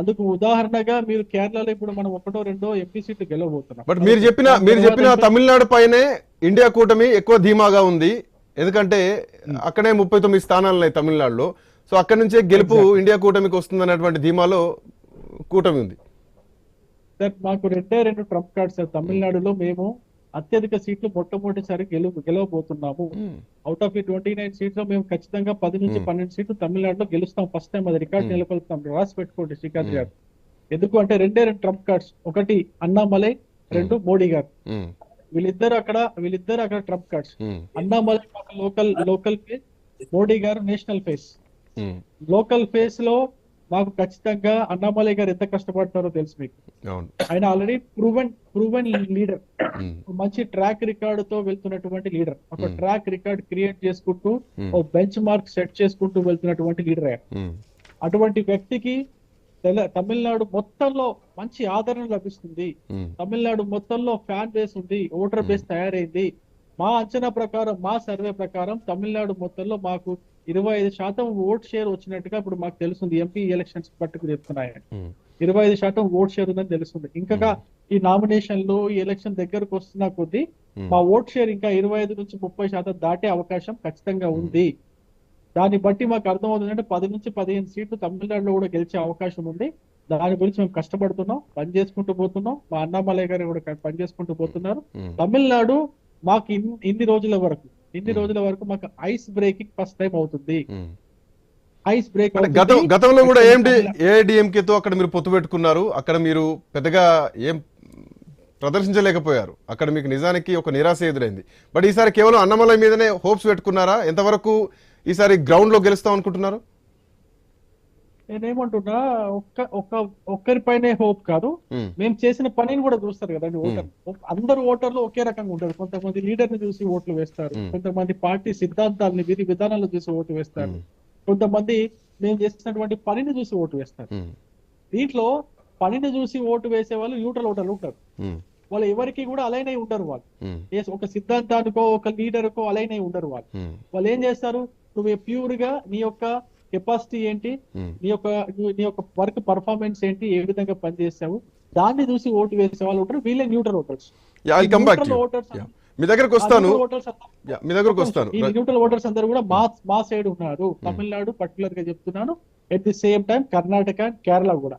అందుకు ఉదాహరణగా మీరు కేరళలో ఇప్పుడు మనం ఒకటో రెండో ఎంపీ సీట్లు గెలవబోతున్నాం. బట్ మీరు చెప్పిన మీరు చెప్పిన తమిళనాడు పైనే ఇండియా కూటమి ఎక్కువ ధీమాగా ఉంది. ఎందుకంటే అక్కడే ముప్పై తొమ్మిది స్థానాలు ఉన్నాయి తమిళనాడులో. సో అక్కడి నుంచే గెలుపు ఇండియా కూటమికి వస్తుంది అన్నటువంటి ధీమాలో కూటమి ఉంది. సార్ మాకు రెండే రెండు ట్రంప్ కార్డ్స్ సార్. తమిళనాడులో మేము అత్యధిక సీట్లు మొట్టమొదటిసారి గెలుపు గెలవబోతున్నాము. అవుట్ ఆఫ్ ఈ ట్వంటీ నైన్ సీట్స్లో మేము ఖచ్చితంగా పది నుంచి Hmm. పన్నెండు సీట్లు తమిళనాడులో గెలుస్తాం ఫస్ట్ టైం అది రికార్డ్ Hmm. నిలబెడతాం రాసి పెట్టుకోండి శ్రీకాంత్ Hmm. గారు. ఎందుకు అంటే రెండే రెండు ట్రంప్ కార్డ్స్ ఒకటి అన్నామలై రెండు మోడీ గారు. వీళ్ళిద్దరు అక్కడ వీళ్ళిద్దరు అక్కడ trump cards. Annamalai local local face Modi garu national face. Local ఫేస్లో మాకు ఖచ్చితంగా అన్నామలై గారు ఎంత కష్టపడతారో తెలుసు మీకు. ఆయన ఆల్రెడీ ప్రూవెన్ ప్రూవెన్ లీడర్ మంచి ట్రాక్ రికార్డ్తో వెళ్తున్నటువంటి లీడర్ ఒక. ట్రాక్ రికార్డ్ క్రియేట్ చేసుకుంటూ ఓ బెంచ్ మార్క్ సెట్ చేసుకుంటూ వెళ్తున్నటువంటి లీడర్ ఆయన. అటువంటి వ్యక్తికి తమిళనాడు మొత్తంలో మంచి ఆదరణ లభిస్తుంది. తమిళనాడు మొత్తంలో ఫ్యాన్ బేస్ ఉంది ఓటర్ బేస్ తయారైంది. మా అంచనా ప్రకారం మా సర్వే ప్రకారం తమిళనాడు మొత్తంలో మాకు ఇరవై ఐదు శాతం ఓట్ షేర్ వచ్చినట్టుగా ఇప్పుడు మాకు తెలుస్తుంది. ఎంపీ ఎలక్షన్స్ పట్టుకు చెప్తున్నాయి ఉమ్, ఇరవై ఐదు శాతం ఓట్ షేర్ ఉందని తెలుస్తుంది. ఇంకా ఈ నామినేషన్లు ఈ ఎలక్షన్ దగ్గరకు వస్తున్న కొద్దీ మా ఓట్ షేర్ ఇంకా ఇరవై ఐదు నుంచి ముప్పై శాతం దాటే అవకాశం ఖచ్చితంగా ఉంది. దాన్ని బట్టి మాకు అర్థమవుతుంది అంటే పది నుంచి పదిహేను సీట్లు తమిళనాడులో కూడా గెలిచే అవకాశం ఉంది. దాని గురించి మేము కష్టపడుతున్నాం పని చేసుకుంటూ పోతున్నాం. మా అన్నామలయ్య గారు కూడా పని చేసుకుంటూ పోతున్నారు. తమిళనాడు మాకు ఇన్- ఇన్ని రోజుల వరకు ఇన్ని. రోజుల వరకు మాకు ఐస్ బ్రేకింగ్ ఫస్ట్ టైం అవుతుంది. ఐస్ బ్రేక్ గతంలో కూడా ఏంటి ఏఐడిఎంకేతో అక్కడ మీరు పొత్తు పెట్టుకున్నారు. అక్కడ మీరు పెద్దగా ఏం ప్రదర్శించలేకపోయారు. అక్కడ మీకు నిజానికి ఒక నిరాశ ఎదురైంది. బట్ ఈసారి కేవలం అన్నమలై మీదనే హోప్స్ పెట్టుకున్నారా? ఎంతవరకు ఈసారి గ్రౌండ్లో గెలుస్తాం అనుకుంటున్నారు? నేనేమంటున్నా ఒక్క ఒక్క ఒక్కరిపైనే హోప్ కాదు. మేము చేసిన పనిని కూడా చూస్తారు కదండి ఓటర్. అందరు ఓటర్లు ఒకే రకంగా ఉంటారు. కొంతమంది లీడర్ని చూసి ఓట్లు వేస్తారు. కొంతమంది పార్టీ సిద్ధాంతాలని విధి విధానాలు చూసి ఓటు వేస్తారు. కొంతమంది మేము చేసినటువంటి పనిని చూసి ఓటు వేస్తారు. దీంట్లో పనిని చూసి ఓటు వేసే వాళ్ళు న్యూట్రల్ ఓటర్లు ఉంటారు. వాళ్ళు ఎవరికి కూడా అలైన్ అయి ఉండరు వాళ్ళు. ఒక సిద్ధాంతానికో ఒక లీడర్కో అలైన్ అయి ఉండరు వాళ్ళు. వాళ్ళు ఏం చేస్తారు? నువ్వు ప్యూర్గా నీ యొక్క కెపాసిటీ ఏంటి. నీ యొక్క నీ- యొక్క వర్క్ పర్ఫార్మెన్స్ ఏంటి? ఏ విధంగా పనిచేస్తావు? దాన్ని చూసి ఓటు వేసే వాళ్ళు ఉంటారు. వీళ్ళే న్యూట్రల్ ఓటర్స్. మీ దగ్గరకు వస్తాను. మీ దగ్గరకు వస్తాను. ఈ న్యూట్రల్ ఓటర్స్ అందరూ కూడా మా మా సైడ్ ఉన్నారు. తమిళనాడు పర్టికులర్గా చెప్తున్నాను. At the same time Karnataka and Kerala కూడా.